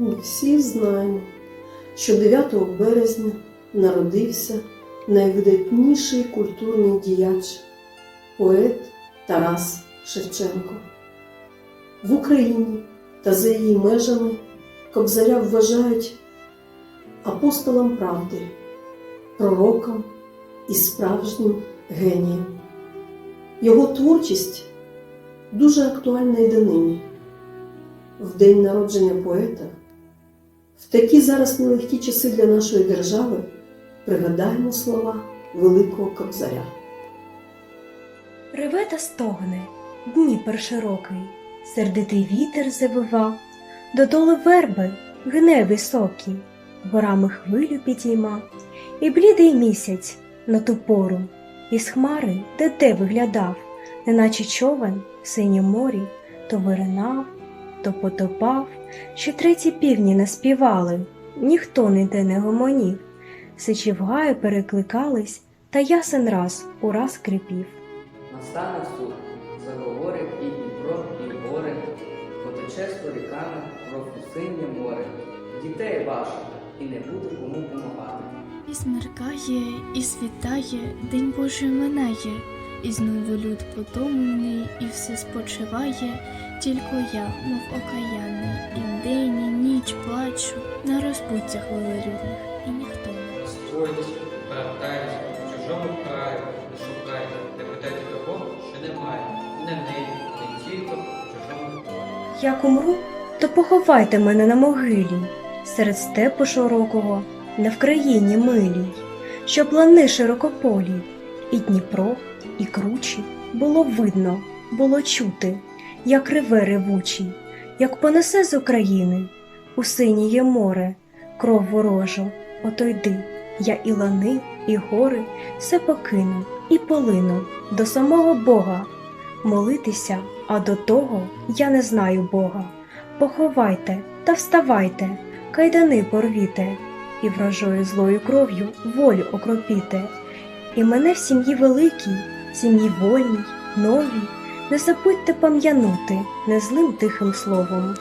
Ми всі знаємо, що 9 березня народився найвидатніший культурний діяч, поет Тарас Шевченко. В Україні та за її межами Кобзаря вважають апостолом правди, пророком і справжнім генієм. Його творчість дуже актуальна і донині. В день народження поета, такі зараз нелегкі часи для нашої держави, пригадаємо слова Великого Кобзаря. Реве та стогне, Дніпер широкий, сердитий вітер завива, додолу верби гне високий, горами хвилю підійма, і блідий місяць на ту пору, із хмари де де виглядав, неначе човен в синім морі, то виринав, то потопав, що треті півні наспівали, ніхто ніде не гомонів, сичі в гаю перекликались, та ясен раз ураз крипів. Настане суд, заговорить і Дніпро, і гори, потече сторіками про синє море, дітей ваших, і не буде кому помагати. І смеркає, і світає, День Божий минає, і знову люд потомлений, і все спочиває, тільки я, мов окаянний, і вдень, і ніч плачу на розпуттях велелюдних, і ніхто не Стойте, братайте, в чужому краю, не шукайте, не питайте того, що немає, не в небі, не тільки в чужому полі. Як умру, то поховайте мене на могилі, серед степу широкого, на Вкраїні милій, щоб лани широкополі, і Дніпро, і кручі було видно, було чути, як реве ревучий, як понесе з України у синіє море, кров ворожу, ото йди, я і лани, і гори все покину і полину до самого Бога молитися, а до того я не знаю Бога. Поховайте та вставайте, кайдани порвіте, і врожою злою кров'ю волю окропіте. І мене в сім'ї великій, сім'ї вольній, новій, не забудьте пам'янути незлим тихим словом.